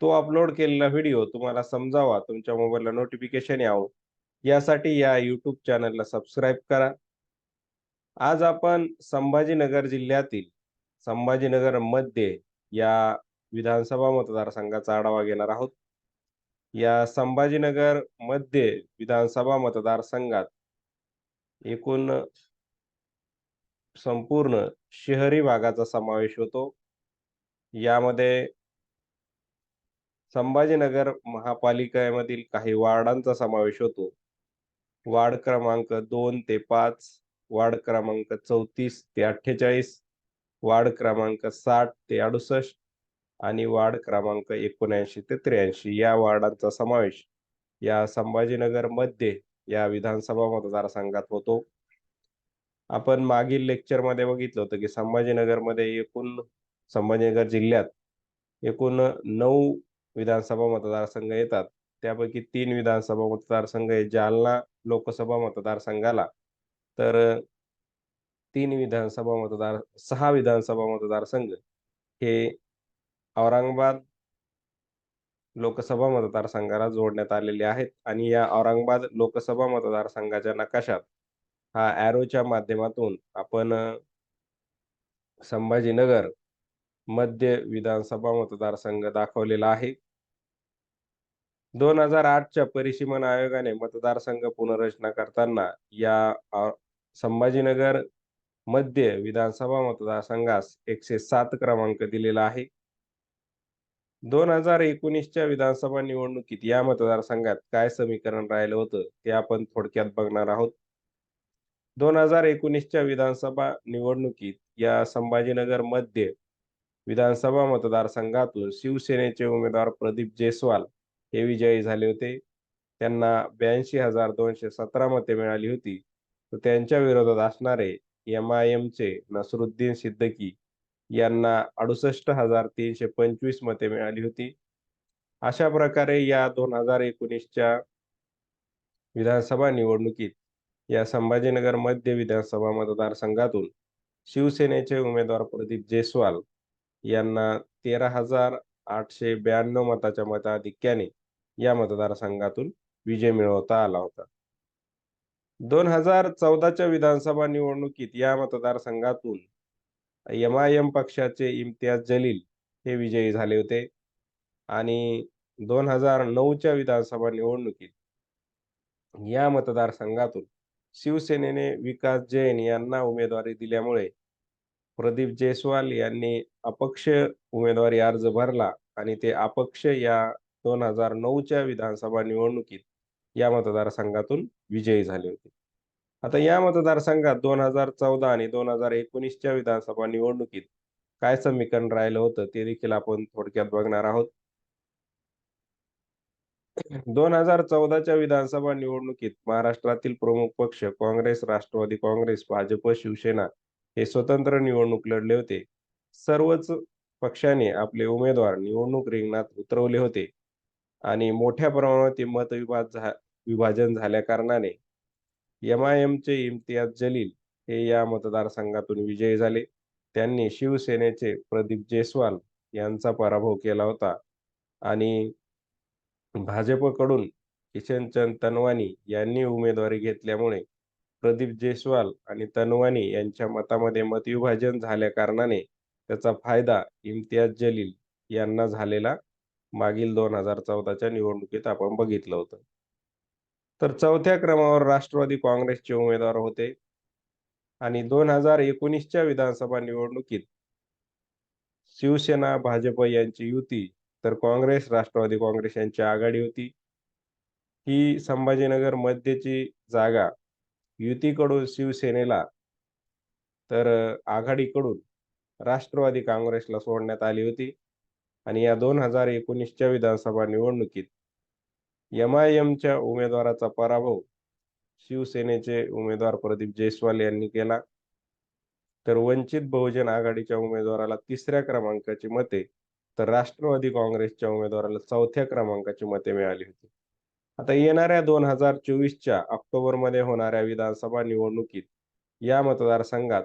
तो अपलोड केलेला व्हिडिओ तुम्हाला समजावा, तुमच्या मोबाईलला नोटिफिकेशन यावं, यासाठी या यूट्यूब चॅनलला सबस्क्राईब करा. आज आपण संभाजीनगर जिल्ह्यातील संभाजीनगर मध्य या विधानसभा मतदारसंघाचा आढावा घेणार आहोत. या संभाजीनगर मध्य विधानसभा मतदारसंघात एकूण संपूर्ण शहरी भागाचा समावेश होतो. यामध्ये संभाजीनगर महापालिकेमधील काही वार्डांचा समावेश होतो. वार्ड क्रमांक दोन ते पाच, वार्ड क्रमांक चौतीस ते अठ्ठेचाळीस, वार्ड क्रमांक साठ ते अडुसष्ट आणि वार्ड क्रमांक एकोणऐंशी ते त्र्याऐंशी या वार्डांचा समावेश या संभाजीनगरमध्ये या विधानसभा मतदारसंघात होतो. आपण मागील लेक्चरमध्ये बघितलं होतं की संभाजीनगरमध्ये एकूण संभाजीनगर जिल्ह्यात एकूण नऊ विधानसभा मतदारसंघ येतात. त्यापैकी तीन विधानसभा मतदारसंघ हे जालना लोकसभा मतदारसंघाला तर तीन विधानसभा मतदार सहा विधानसभा मतदारसंघ हे औरंगाबाद लोकसभा मतदारसंघाला जोडण्यात आलेले आहेत आणि या औरंगाबाद लोकसभा मतदारसंघाच्या नकाशात हा ॲरोच्या माध्यमातून आपण संभाजीनगर मध्य विधानसभा मतदारसंघ दाखवलेला आहे. दोन हजार आठच्या परिसीमन आयोगाने मतदारसंघ पुनर्रचना करताना या संभाजीनगर मध्य विधानसभा मतदारसंघास एकशे सात क्रमांक दिलेला आहे. दोन हजार एकोणीसच्या विधानसभा निवडणुकीत या मतदारसंघात काय समीकरण राहिलं होतं ते आपण थोडक्यात बघणार आहोत. दोन हजार एकोणीसच्या विधानसभा निवडणुकीत या संभाजीनगर मध्य विधानसभा मतदारसंघातून शिवसेनेचे उमेदवार प्रदीप जयस्वाल हे विजयी झाले होते. त्यांना ब्याऐंशी हजार दोनशे सतरा मते मिळाली होती. तर त्यांच्या विरोधात असणारे एम आय एमचे नसरुद्दीन सिद्दकी यांना अडुसष्ट हजार तीनशे पंचवीस मते मिळाली होती. अशा प्रकारे या दोन हजार एकोणीसच्या विधानसभा निवडणुकीत या संभाजीनगर मध्य विधानसभा मतदारसंघातून शिवसेनेचे उमेदवार प्रदीप जयस्वाल यांना तेरा हजार आठशे ब्याण्णव मताच्या मताधिक्याने या मतदारसंघातून विजय मिळवता आला होता. दोन हजार चौदाच्या विधानसभा निवडणुकीत या मतदारसंघातून एमआयएम पक्षाचे इम्तियाज जलील हे विजयी झाले होते आणि दोन हजार नऊच्या विधानसभा निवडणुकीत या मतदारसंघातून शिवसेनेने विकास जैन यांना उमेदवारी दिल्यामुळे प्रदीप जयस्वाल यांनी अपक्ष उमेदवारी अर्ज भरला आणि ते अपक्ष या दोन हजार नऊच्या विधानसभा निवडणुकीत या मतदारसंघातून विजयी झाले होते. आता या मतदारसंघात दोन हजार चौदा आणि दोन हजार एकोणीसच्या विधानसभा निवडणुकीत काय समीकरण राहिलं होतं ते देखील आपण थोडक्यात बघणार आहोत. दोन हजार चौदाच्या विधानसभा निवडणुकीत महाराष्ट्रातील प्रमुख पक्ष काँग्रेस, राष्ट्रवादी काँग्रेस, भाजप, शिवसेना हे स्वतंत्र निवडणूक लढले होते. सर्वच पक्षाने आपले उमेदवार निवडणूक रिंगणात उतरवले होते आणि मोठ्या प्रमाणात मतविभाज झा विभाजन झाल्या कारणाने एमचे इम्तियाज जलील हे या मतदारसंघातून विजयी झाले. त्यांनी शिवसेनेचे प्रदीप जयस्वाल यांचा पराभव केला होता आणि भाजपकडून किशनचंद तनवानी यांनी उमेदवारी घेतल्यामुळे प्रदीप जयस्वाल आणि तनवानी यांच्या मतामध्ये मतविभाजन झाल्या कारणाने त्याचा फायदा इम्तियाज जलील यांना झालेला मागील दोन हजार चौदाच्या निवडणुकीत आपण बघितलं होतं. तर चौथ्या क्रमावर राष्ट्रवादी काँग्रेसचे उमेदवार होते आणि दोन हजार एकोणीसच्या विधानसभा निवडणुकीत शिवसेना, भाजप यांची युती तर काँग्रेस, राष्ट्रवादी काँग्रेस यांची आघाडी होती. ही संभाजीनगर मध्यची जागा युतीकडून शिवसेनेला तर आघाडीकडून राष्ट्रवादी काँग्रेसला सोडण्यात आली होती आणि या दोन हजार एकोणीसच्या विधानसभा निवडणुकीत एम आय एमच्या उमेदवाराचा पराभव शिवसेनेचे उमेदवार प्रदीप जयस्वाल यांनी केला. तर वंचित बहुजन आघाडीच्या उमेदवाराला तिसऱ्या क्रमांकाची मते तर राष्ट्रवादी काँग्रेसच्या उमेदवाराला चौथ्या क्रमांकाची मते मिळाली होती. आता येणाऱ्या दोन हजार चोवीसच्या ऑक्टोबरमध्ये होणाऱ्या विधानसभा निवडणुकीत या मतदारसंघात